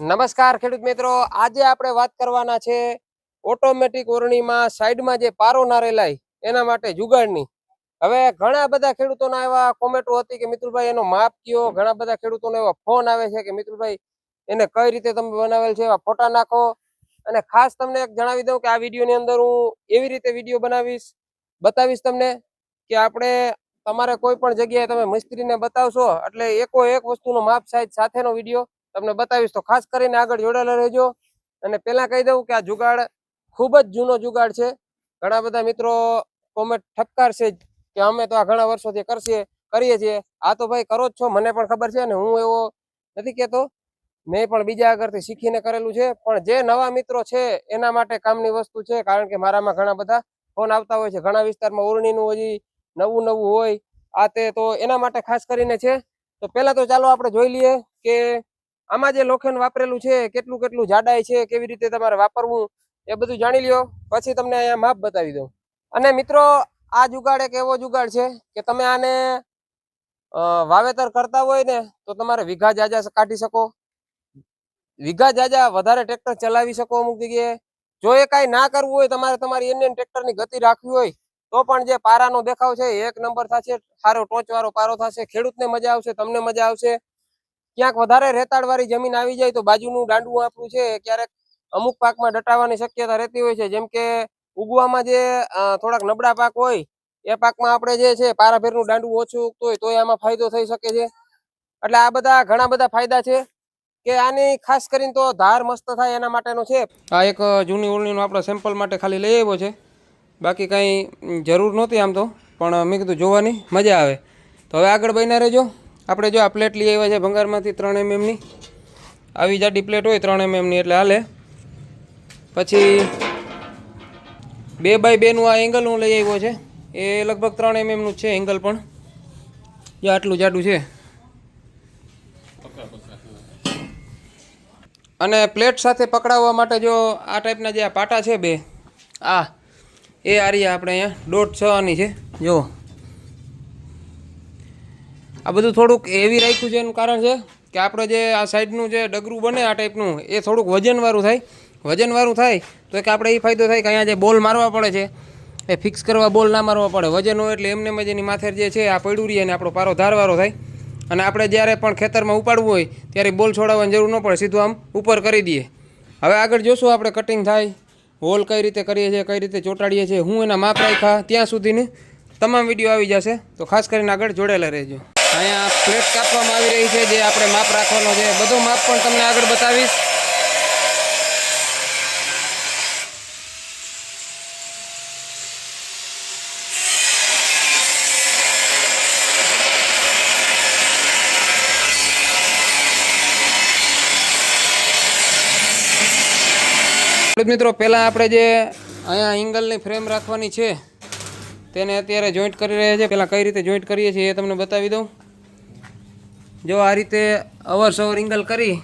નમસ્કાર ખેડૂત મિત્રો. આજે આપણે વાત કરવાના છે ઓટોમેટિક ઓરણીમાં સાઈડમાં જે પારો ના રેલાય એના માટે જુગાડની હવે ઘણા બધા ખેડૂતોના એવા કોમેન્ટો હતી કે, મિત્રુભાઈ, એનો માપ કયો? ઘણા બધા ખેડૂતોનો એવા ફોન આવે છે કે, મિત્રુભાઈ, એને કઈ રીતે તમે બનાવેલ છે? એવા ફોટા નાખો. અને ખાસ તમને એક જણાવી દઉં કે, આ વિડીયોની અંદર હું એવી રીતે વીડિયો બનાવીશ. બતાવીશ તમને કે આપણે તમારે કોઈ પણ જગ્યાએ તમે મિસ્ત્રીને બતાવશો, એટલે એકો એક વસ્તુનો માપ સાઈઝ સાથેનો વીડિયો તમને બતાવીશ તો ખાસ કરીને આગળ જોડાયેલા રહેજો. અને પેલા કહી દઉં કે આ જુગાડ ખૂબ જ જૂનો જુગાડ છે. ઘણા બધા મિત્રો કોમેન્ટ ઠપકારશે કે અમે તો આ ઘણા વર્ષોથી કરશે, કરીએ છીએ. આ તો ભાઈ કરો જ છો, મને પણ ખબર છે અને હું એવો નથી કહેતો. મેં પણ બીજા આગળથી શીખીને કરેલું છે. પણ જે નવા મિત્રો છે, એના માટે કામની વસ્તુ છે, કારણ કે મારામાં ઘણા બધા ફોન આવતા હોય છે. ઘણા વિસ્તારમાં ઓરણીનું હજી નવું નવું હોય. આ તે તો એના માટે ખાસ કરીને છે. તો પહેલા તો ચાલો આપણે જોઈ લઈએ કે આમાં જે લોખંડ વાપરેલું છે, કેટલું કેટલું જાડાઈ છે, કેવી રીતે તમારે વાપરવું, એ બધું જાણી લ્યો. પછી તમને અહીંયા માપ બતાવી દઉં. અને મિત્રો, આ જુગાડ એક એવો જુગાડ છે કે તમે આને વાવેતર કરતા હોય ને, તો તમારે વીઘા જાજા કાઢી શકો. વીઘા જાજા વધારે ટ્રેક્ટર ચલાવી શકો અમુક જગ્યાએ. જો એ કાંઈ ના કરવું હોય, તમારે તમારી ઇન્ડિયન ટ્રેક્ટરની ગતિ રાખવી હોય, તો પણ જે પારાનો દેખાવ છે એક નંબર થશે સારો ટોચવાળો પારો થશે, ખેડૂતને મજા આવશે, તમને મજા આવશે. ક્યાંક વધારે રેતાળવાળી જમીન આવી જાય તો બાજુનું દાંડવું આપણું છે, ક્યારેક અમુક પાકમાં ડટાવાની શક્યતા રહેતી હોય છે. જેમ કે ઉગવામાં જે થોડાક નબળા પાક હોય, એ પાકમાં આપણે જે છે પારાભેરનું દાંડવું ઓછું ઉગતું હોય તો આમાં ફાયદો થઈ શકે છે. એટલે આ બધા, ઘણા બધા ફાયદા છે કે આની ખાસ કરીને તો ધાર મસ્ત થાય એના માટેનો છે. આ એક જૂની ઓળણીનો આપણે સેમ્પલ માટે ખાલી લઈ આવ્યો છે. બાકી કાંઈ જરૂર નહોતી આમ તો, પણ મેં કીધું જોવાની મજા આવે. તો હવે આગળ બન્યા રહેજો. આપણે જો આ પ્લેટ લઈ આવ્યા છે ભંગારમાંથી ત્રણ એમએમની આવી જાડી પ્લેટ હોય ત્રણ એમએમની એટલે હાલે. પછી બે બાય બેનું આ એંગલ હું લઈ આવ્યો છે. એ લગભગ ત્રણ એમએમનું છે એંગલ પણ. જો આટલું જાડું છે. અને પ્લેટ સાથે પકડાવવા માટે જો આ ટાઈપના જે આ પાટા છે બે, આ, એ આરિયા આપણે અહીંયા, દોઢ છ આની છે. જો. આ બધું થોડુંક એવી રાખ્યું છે એનું કારણ છે કે આપણે જે આ સાઈડનું જે ડગરું બને આ ટાઈપનું, એ થોડુંક વજનવાળું થાય. વજનવાળું થાય તો કે આપણે એ ફાયદો થાય કે અહીંયા જે બોલ મારવા પડે છે, એ ફિક્સ કરવા બોલ ના મારવા પડે. વજન હોય એટલે એમને એની માથે જે છે, આ પડ્યું રહીએ અને આપણો પારો ધારવાળો થાય. અને આપણે જ્યારે પણ ખેતરમાં ઉપાડવું હોય, ત્યારે બોલ છોડાવવાની જરૂર ન પડે, સીધું આમ ઉપર કરી દઈએ. હવે આગળ જોશું આપણે કટિંગ થાય, હોલ કઈ રીતે કરીએ છીએ, કઈ રીતે ચોંટાડીએ છીએ, હું એના માપ રાખ્યા ત્યાં સુધીની તમામ વીડિયો આવી જશે. તો ખાસ કરીને આગળ જોડેલા રહેજો. અહીંયા પ્લેટ કાપવામાં આવી રહી છે, જે આપણે માપ રાખવાનો છે. બધો માપ પણ તમને આગળ બતાવીશ. મિત્રો, પહેલાં આપણે જે અહીંયા એંગલની ફ્રેમ રાખવાની છે, તેને અત્યારે જોઈન્ટ કરી રહ્યા છે. પહેલાં કઈ રીતે જોઈન્ટ કરીએ છીએ એ તમને બતાવી દઉં. જો આ રીતે અવર સવર એંગલ કરી.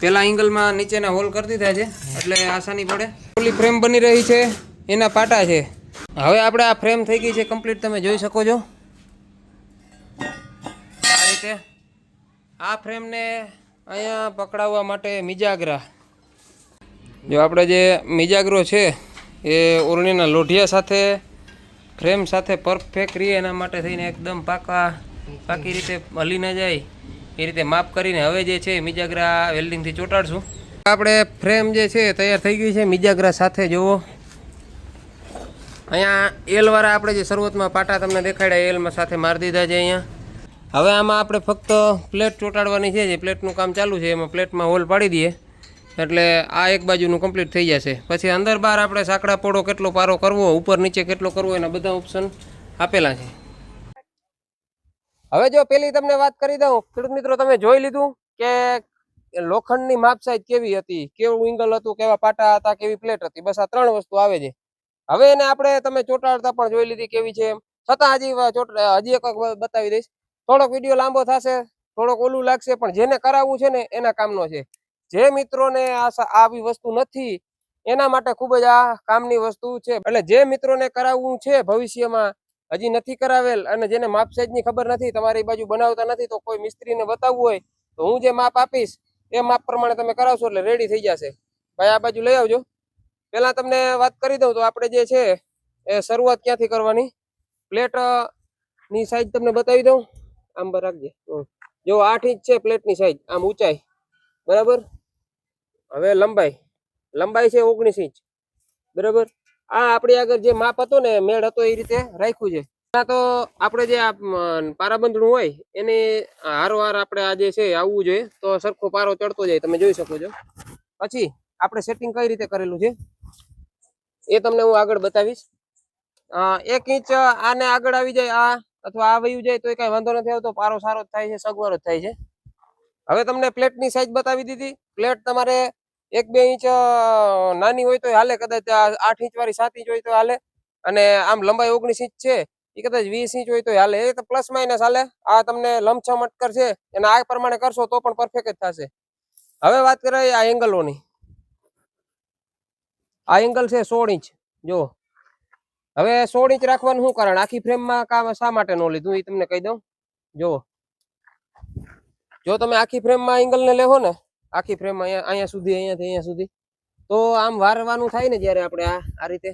પેલા એંગલમાં નીચેના હોલ કરી દીધા છે, એટલે આસાની પડે. ઓલી ફ્રેમ બની રહી છે, એના પાટા છે. હવે આપણે આ ફ્રેમ થઈ ગઈ છે, કમ્પ્લીટ તમે જોઈ શકો છો. આ રીતે આ ફ્રેમને અહીંયા પકડાવવા માટે મિજાગરા. જો આપણે જે મિજાગરો છે, એ ઓરણીના લોઢિયા સાથે, ફ્રેમ સાથે પરફેક્ટ રહીએ એના માટે થઈને એકદમ પાકા, પાકી રીતે હલી ન જાય. એ રીતે માપ કરીને હવે જે છે, મિજાગરા વેલ્ડિંગથી ચોંટાડશું. આપણે ફ્રેમ જે છે તૈયાર થઈ ગઈ છે, મિજાગરા સાથે જુઓ. અહીંયા એલવાળા આપણે જે શરૂઆતમાં પાટા તમને દેખાડ્યા એલમાં સાથે મારી દીધા છે અહીંયા. હવે આમાં આપણે ફક્ત પ્લેટ ચોંટાડવાની છે, જે પ્લેટનું કામ ચાલુ છે, એમાં પ્લેટમાં હોલ પાડી દઈએ. એટલે આ એક બાજુનું કમ્પ્લીટ થઈ જશે. પછી અંદર બહાર આપણે સાંકડા પોળો કેટલો પારો કરવો, ઉપર નીચે કેટલો કરવો, એના બધા ઓપ્શન આપેલા છે. હવે જો પેલી તમને વાત કરી દઉં, ખેડૂત મિત્રો, તમે જોઈ લીધું કે લોખંડની માપ સાઈઝ કેવી હતી, કેવું એંગલ હતું, કેવા પાટા હતા, કેવી પ્લેટ હતી, બસ આ ત્રણ વસ્તુ આવે છે. હવે એને આપણે તમે ચોંટાડતા પણ જોઈ લીધી કેવી છે છતાં હજી ચોટ, હજી એક વખત બતાવી દઈશ. થોડોક વીડિયો લાંબો થશે, થોડોક ઓલું લાગશે, પણ જેને કરાવવું છે ને, એના કામનો છે. જે મિત્રોને આ આવી વસ્તુ નથી, એના માટે ખૂબ જ આ કામની વસ્તુ છે. એટલે જે મિત્રોને કરાવવું છે ભવિષ્યમાં, હજી નથી કરાવેલ અને જેને માપ સાઈઝની ખબર નથી, તમારી બાજુ બનાવતા નથી, તો કોઈ મિસ્ત્રીને બતાવવું હોય, તો હું જે માપ આપીશ, એ માપ પ્રમાણે તમે કરાવશો એટલે રેડી થઈ જશે. ભાઈ, આ બાજુ લઈ આવજો. પહેલા તમને વાત કરી દઉં તો આપણે જે છે, એ શરૂઆત ક્યાંથી કરવાની? પ્લેટની સાઈઝ તમને બતાવી દઉં. આમ રાખજે. જો આઠ ઇંચ છે પ્લેટની સાઈઝ આમ ઊંચાઈ. બરાબર? હવે લંબાઈ. લંબાઈ છે ઓગણીસ ઇંચ. બરાબર? આ આપણી આગળ જે માપ હતો ને, મેળ હતો એ રીતે રાખ્યું છે. તો આપણે જે પારાબંધણું હોય, એની હારોહાર આપણે આ જે છે આવવું જોઈએ. તો સરખો પારો ચડતો જાય, તમે જોઈ શકો છો. પછી આપણે સેટિંગ કઈ રીતે કરેલું છે? એ તમને હું આગળ બતાવીશ. એક ઇંચ આને આગળ આવી જાય આ અથવા આ વયું જાય તો કઈ વાંધો નથી આવતો, પારો સારો થાય છે, સગવડ થાય છે. હવે તમને પ્લેટની સાઈઝ બતાવી દીધી. પ્લેટ તમારે એક બે ઇંચ નાની હોય તો હાલે, કદાચ આઠ ઇંચ વાળી, સાત ઇંચ હોય તો હાલે. અને આમ લંબાઈ ઓગણીસ ઇંચ છે એ કદાચ વીસ ઇંચ હોય તો હાલે. એ તો પ્લસ માઇનસ હાલે. આ તમને લમછમ અટકર છે અને આ પ્રમાણે કરશો તો પણ પરફેક્ટ જ થશે. હવે વાત કરીએ આ એંગલોની આ એંગલ છે સોળ ઇંચ. જો હવે સોળ ઇંચ રાખવાનું શું કારણ? આખી ફ્રેમમાં કામ શા માટે ન લીધું? એ તમને કહી દઉં. જો જો તમે આખી ફ્રેમમાં એંગલ ને લેવો ને, આખી ફ્રેમ અહીંયા અહીંયા સુધી, અહીંયાથી, અહીંયા સુધી, તો આમ વારવાનું થાય ને જ્યારે આપણે આ આ રીતે.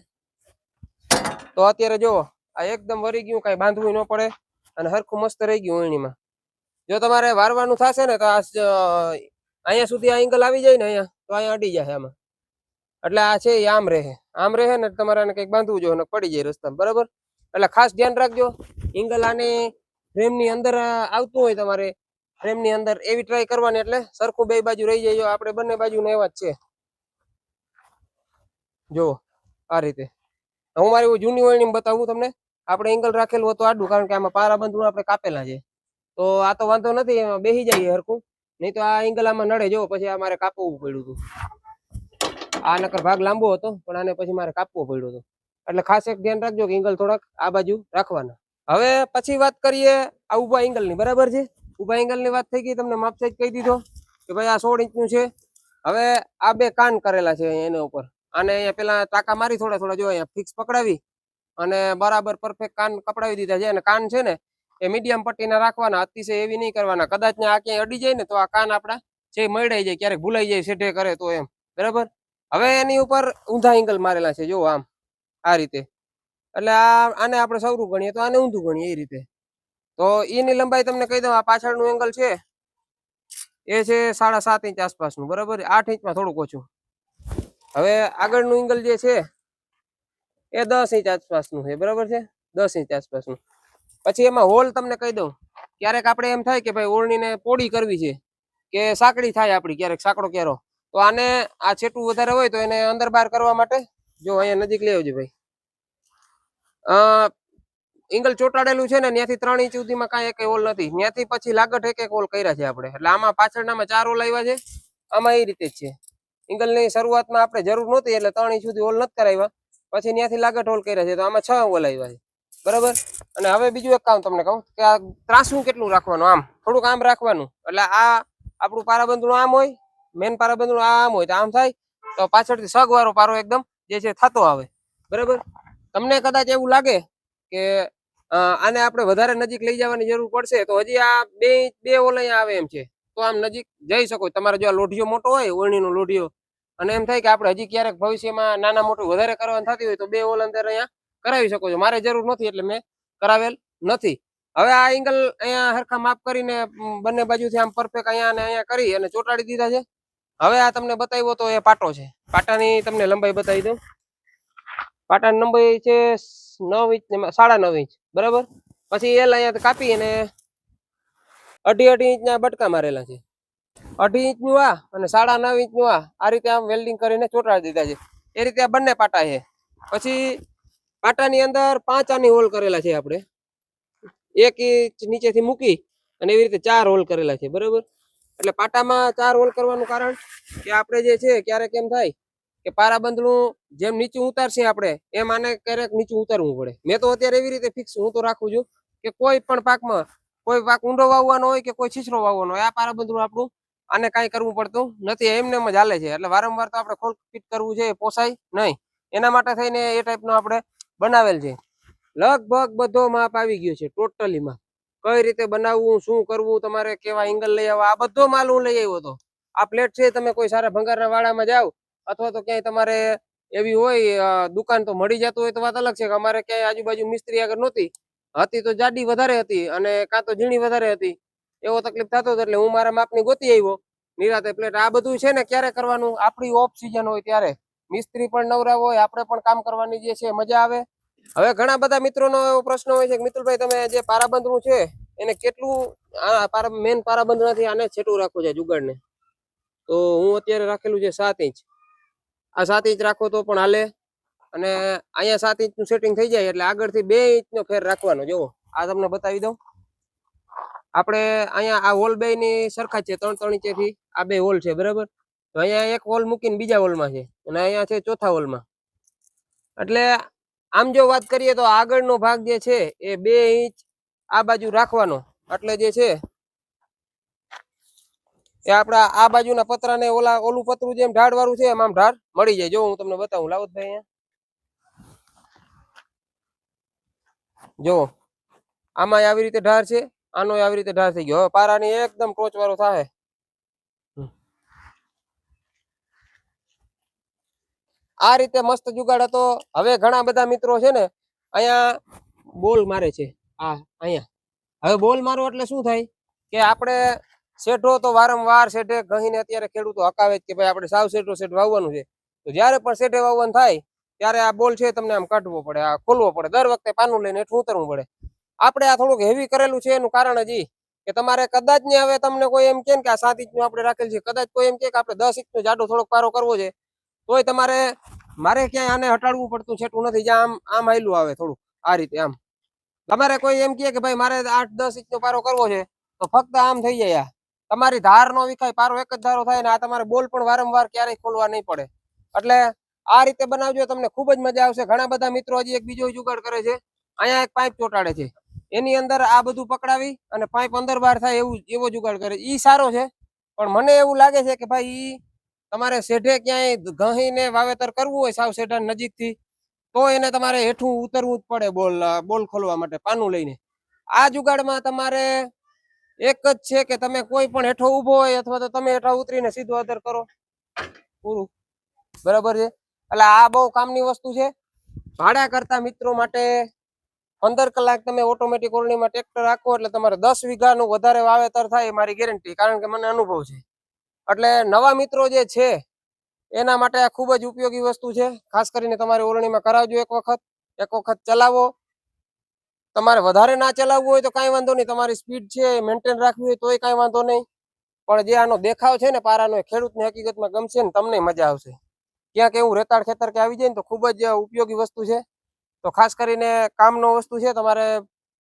તો અત્યારે જો આ એકદમ વરી ગયું, કાંઈ બાંધવું ન પડે અને હરખું મસ્ત રહી ગયું ઓળણીમાં જો તમારે વારવાનું થશે ને, તો આ અહીંયા સુધી આ એંગલ આવી જાય ને અહીંયા, તો અહીંયા અડી જાય આમાં. એટલે આ છે આમ રહે. આમ રહે ને તમારે કંઈક બાંધવું જોઈએ ને પડી જાય રસ્તામાં, બરાબર? એટલે ખાસ ધ્યાન રાખજો એંગલ આને ફ્રેમની અંદર આવતું હોય તમારે, ફ્રેમની અંદર એવી ટ્રાય કરવાની એટલે સરખું બે બાજુ રહી જાય. આપણે બંને બાજુ એવા જ છે. જો, આ રીતે. હું મારી જૂની વળણી બતાવું તમને. આપણે એંગલ રાખેલું હતું આડું, કારણ કે આમાં પારા બંધુ આપણે કાપેલા છે. તો આ તો વાંધો નથી, એમાં બેસી જાય હરખું. નહીં તો આ એંગલ આમાં નડે. જો, પછી આ મારે કાપવું પડ્યું હતું. આ નકર ભાગ લાંબો હતો, પણ આને પછી મારે કાપવો પડ્યો હતો. એટલે ખાસ એક ધ્યાન રાખજો કે એંગલ થોડાક આ બાજુ રાખવાના. હવે પછી વાત કરીએ આ ઊભા એંગલની બરાબર છે? ઊભા એંગલની વાત થઈ ગઈ, તમને માપ સાઈજ કહી દીધો કે ભાઈ આ સોળ ઇંચનું છે. હવે આ બે કાન કરેલા છે એના ઉપર. અને અહીંયા પેલા ટાંકા મારી થોડા થોડા જો અહીંયા ફિક્સ પકડાવી અને બરાબર પરફેક્ટ કાન કપડાવી દીધા છે. અને કાન છે ને એ મીડિયમ પટ્ટીના રાખવાના, અતિશય એવી નહીં કરવાના. કદાચ ને આ ક્યાંય અડી જાય ને તો આ કાન આપણા જે મળાઈ જાય, ક્યારેક ભૂલાઈ જાય સેઢે કરે તો એમ. બરાબર? હવે એની ઉપર ઊંધા એંગલ મારેલા છે, જો આમ, આ રીતે. એટલે આ, આને આપણે સૌરું ગણીએ તો આને ઊંધું ગણીએ એ રીતે. તો એની લંબાઈ તમને કહી દઉં, આ પાછળનું એંગલ છે, એ છે સાડા સાત ઇંચ આસપાસનું, બરાબર? આઠ ઇંચમાં થોડુંક ઓછું. હવે આગળનું એંગલ જે છે, એ દસ ઇંચ આસપાસનું છે, બરાબર છે? દસ ઇંચ આસપાસનું. પછી એમાં હોલ તમને કહી દઉં, ક્યારેક આપણે એમ થાય કે ભાઈ ઓળણીને પોડી કરવી છે, કે સાંકડી થાય આપણી, ક્યારેક સાંકડો કેરો તો આને આ છેટું વધારે હોય તો એને અંદર બહાર કરવા માટે જો અહીંયા નજીક લઈ આવજો ભાઈ. એંગલ ચોટાડેલું છે ને, ત્યાંથી ત્રણ ઇંચ સુધીમાં કાંઈ એક હોલ નથી. ત્યાંથી પછી લાગટ એક એક હોલ કર્યા છે આપણે. એટલે આમાં પાછળનામાં ચાર હોલ આવ્યા છે. આમાં એ રીતે જ છે. એંગલની શરૂઆતમાં આપણે જરૂર નહોતી, એટલે ત્રણ ઇંચ સુધી હોલ નથી કરાવ્યા. પછી ત્યાંથી લાગટ હોલ કર્યા છે, તો આમાં છ હોલ આવ્યા છે. બરાબર? અને હવે બીજું એક કામ તમને કહું, કે આ ત્રાસું કેટલું રાખવાનું આમ? થોડુંક આમ રાખવાનું. એટલે આ આપણું પારાબંધનું આમ હોય મેન પારાબંધનું આ આમ હોય તો આમ થાય. તો પાછળથી સગ વાળો પારો એકદમ જે છે થતો આવે. બરાબર? તમને કદાચ એવું લાગે કે આને આપણે વધારે નજીક લઈ જવાની જરૂર પડશે, તો હજી આ બે બે ઓલ અહીંયા આવે એમ છે. તો આમ નજીક જઈ શકો. તમારે જો આ લોઢિયો મોટો હોય ઓળણીનો લોઢિયો, અને એમ થાય કે આપણે હજી ક્યારેક ભવિષ્યમાં નાના મોટું વધારે કરવાનું થતી હોય તો બે ઓલ અંદર અહીંયા કરાવી શકો છો. મારે જરૂર નથી એટલે મેં કરાવેલ નથી. હવે આ એંગલ અહીંયા હરખા માપ કરીને બંને બાજુથી આમ પરફેક્ટ અહીંયા અને અહીંયા કરી અને ચોટાડી દીધા છે. હવે આ તમને બતાવ્યો તો એ પાટો છે. પાટાની તમને લંબાઈ બતાવી દઉં. પાટાની લંબાઈ છે નવ ઇંચ સાડા નવ ઇંચ, બરાબર? પછી એલ અહીંયા કાપી અને અઢી અઢી ઇંચના બટકા મારેલા છે. અઢી ઇંચનું આ અને સાડા નવ ઇંચનું આ આ રીતે આમ વેલ્ડિંગ કરીને ચોંટાડી દીધા છે. એ રીતે આ બંને પાટા છે. પછી પાટાની અંદર પાંચ આની હોલ કરેલા છે આપણે. એક ઇંચ નીચેથી મૂકી અને એવી રીતે ચાર હોલ કરેલા છે, બરાબર? એટલે પાટામાં ચાર હોલ કરવાનું કારણ કે આપણે જે છે ક્યારેક એમ થાય કે પારાબંધનું જેમ નીચું ઉતારશે આપણે, એમ આને ક્યારેક નીચું ઉતારવું પડે. મેં તો અત્યારે એવી રીતે ફિક્સ હું તો રાખું છું કે કોઈ પણ પાકમાં કોઈ પાક ઊંડો વાવવાનો હોય કે કોઈ છીછરો વાવવાનો હોય, આ પારાબંધનું આપણું આને કાંઈ કરવું પડતું નથી એમને એમ જ હાલે છે. એટલે વારંવાર તો આપણે ખોલ ફિટ કરવું છે, પોસાય નહીં. એના માટે થઈને એ ટાઈપનો આપણે બનાવેલ છે. લગભગ બધો માપ આવી ગયો છે ટોટલી માપ કઈ રીતે બનાવવું, શું કરવું, તમારે કેવા એંગલ લઈ આવવા, આ બધો માલ હું લઈ આવ્યો હતો. આ પ્લેટ છે, તમે કોઈ સારા ભંગારના વાડામાં જાઓ, અથવા તો ક્યાંય તમારે એવી હોય દુકાન તો મળી જતું હોય તો વાત અલગ છે, કે અમારે ક્યાંય આજુબાજુ મિસ્ત્રી આગળ નહોતી. હતી તો જાડી વધારે હતી અને કાં તો ઝીણી વધારે હતી. એવો તકલીફ થતો હતો એટલે હું મારા માપની ગોતી આવ્યો. નિરાતે પ્લેટ આ બધું છે ને ક્યારે કરવાનું? આપણી ઓફ સિઝન હોય ત્યારે. મિસ્ત્રી પણ નવરા હોય, આપણે પણ કામ કરવાની જે છે, મજા આવે. હવે ઘણા બધા મિત્રોનો એવો પ્રશ્ન હોય છે કે મિત્રભાઈ તમે જે પારાબંધનું છે, એને કેટલું, આ પારા, મેન પારાબંધ નથી, આને છેટું રાખવું છે જુગાડને? તો હું અત્યારે રાખેલું છે સાત ઇંચ. આ સાત ઇંચ રાખો તો પણ હાલે. અને અહીંયા સાત ઇંચનું સેટિંગ થઈ જાય એટલે આગળથી બે ઇંચનો ફેર રાખવાનો. જુઓ, આ તમને બતાવી દઉં. આપણે અહીંયા આ હોલ બે ની સરખા છે, ત્રણ ત્રણ ઇંચેથી. આ બે હોલ છે, બરાબર? તો અહીંયા એક હોલ મૂકીને બીજા હોલમાં છે. અને અહીંયા છે ચોથા હોલમાં. એટલે આમ જો વાત કરીએ તો આગળનો ભાગ જે છે એ બે ઇંચ આ બાજુ રાખવાનો. એટલે જે છે એ આપણા આ બાજુના પતરાને ઓલા ઓલું પતરું જેમ ઢાળ વાળું છે એમ આમ ઢાળ મળી જાય. જો હું તમને બતાવું લાવતભાઈ અહીંયા. જો આમાં આવી રીતે ઢાળ છે, આનો આવી રીતે ઢાળ થઈ ગયો. હવે પારાની એકદમ ટોચ વાળો થાય આ રીતે મસ્ત જુગાડ હતો. હવે ઘણા બધા મિત્રો છે ને, અહીંયા બોલ મારે છે. આ, અહીંયા. હવે બોલ મારો એટલે શું થાય? કે આપણે શેઠો તો વારંવાર શેઠે ગહીને અત્યારે ખેડૂતો હકાવે કે ભાઈ આપણે સાવ શેઠો, શેઠ વાવવાનું છે. તો જ્યારે પણ શેઠે વાવવાનું થાય, ત્યારે આ બોલ છે તમને આમ કાઢવો પડે, આ ખોલવો પડે. દર વખતે પાનું લઈને હેઠું ઉતરવું પડે. આપણે આ થોડુંક હેવી કરેલું છે એનું કારણ જ કે તમારે કદાચ ને હવે તમને કોઈ એમ કે આ સાત ઇંચનું આપણે રાખેલ છે. કદાચ કોઈ એમ કે આપણે દસ ઇંચનો જાડો થોડોક પારો કરવો છે. તોય તમારે, મારે ક્યાંય આને હટાડવું પડતું છેટું નથી જ્યાં આમ આમ હાયલું આવે થોડું આ રીતે આમ. તમારે કોઈ એમ કહે કે ભાઈ મારે આઠ, દસ ઇંચનો પારો કરવો છે, તો ફક્ત આમ થઈ જાય તમારી ધાર નો વિખાય, પારો એક જ ધારો થાય ને આ તમારે બોલ પણ વારંવાર ક્યારેય ખોલવા નહીં પડે. એટલે આ રીતે બનાવજો, તમને ખૂબ જ મજા આવશે. ઘણા બધા મિત્રો હજી એક બીજો જુગાડ કરે છે. અહીંયા એક પાઇપ ચોટાડે છે. એની અંદર આ બધું પકડાવી અને પાઇપ અંદર બહાર થાય એવું, એવો જુગાડ કરે. એ સારો છે, પણ મને એવું લાગે છે કે ભાઈ તમારે શેઢે ક્યાંય ગહીને વાવેતર કરવું હોય સાવ શેઢા નજીકથી, તો એને તમારે હેઠું ઉતરવું જ પડે બોલ બોલ ખોલવા માટે, પાનું લઈને. આ જુગાડમાં તમારે એક જ છે કે તમે કોઈ પણ હેઠો ઊભો હોય અથવા તો તમે હેઠા ઉતરીને સીધો અદર કરો. પૂરું. બરાબર છે? એટલે આ બહુ કામની વસ્તુ છે. ભાડા કરતા મિત્રો માટે પંદર કલાક તમે ઓટોમેટિક ઓરણીમાં ટ્રેક્ટર રાખો એટલે તમારે દસ વીઘાનું વધારે વાવેતર થાય એ મારી ગેરંટી કારણ કે મને અનુભવ છે. એટલે નવા મિત્રો જે છે, એના માટે આ ખૂબ જ ઉપયોગી વસ્તુ છે. ખાસ કરીને તમારે ઓરણીમાં કરાવજો એક વખત. એક વખત ચલાવો. તમારે વધારે ના ચલાવવું હોય તો કાંઈ વાંધો નહીં. તમારી સ્પીડ છે, મેન્ટેન રાખવી હોય તોય કાંઈ વાંધો નહીં. પણ જે આનો દેખાવ છે ને, પારાનો ખેડૂતને હકીકતમાં ગમશે ને, તમને મજા આવશે. ક્યાંક એવું રેતાળ ખેતર કે આવી જાય ને, તો ખૂબ જ ઉપયોગી વસ્તુ છે. તો ખાસ કરીને કામનો વસ્તુ છે, તમારે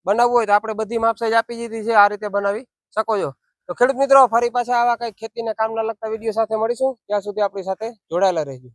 બનાવવું હોય તો આપણે બધી માપસાઈજ આપી દીધી છે, આ રીતે બનાવી શકો છો. તો ખેડૂત મિત્રો, ફરી પાછા આવા કઈ ખેતીને કામના લગતા વીડિયો સાથે મળીશું. ત્યાં સુધી આપણી સાથે જોડાયેલા રહેજો.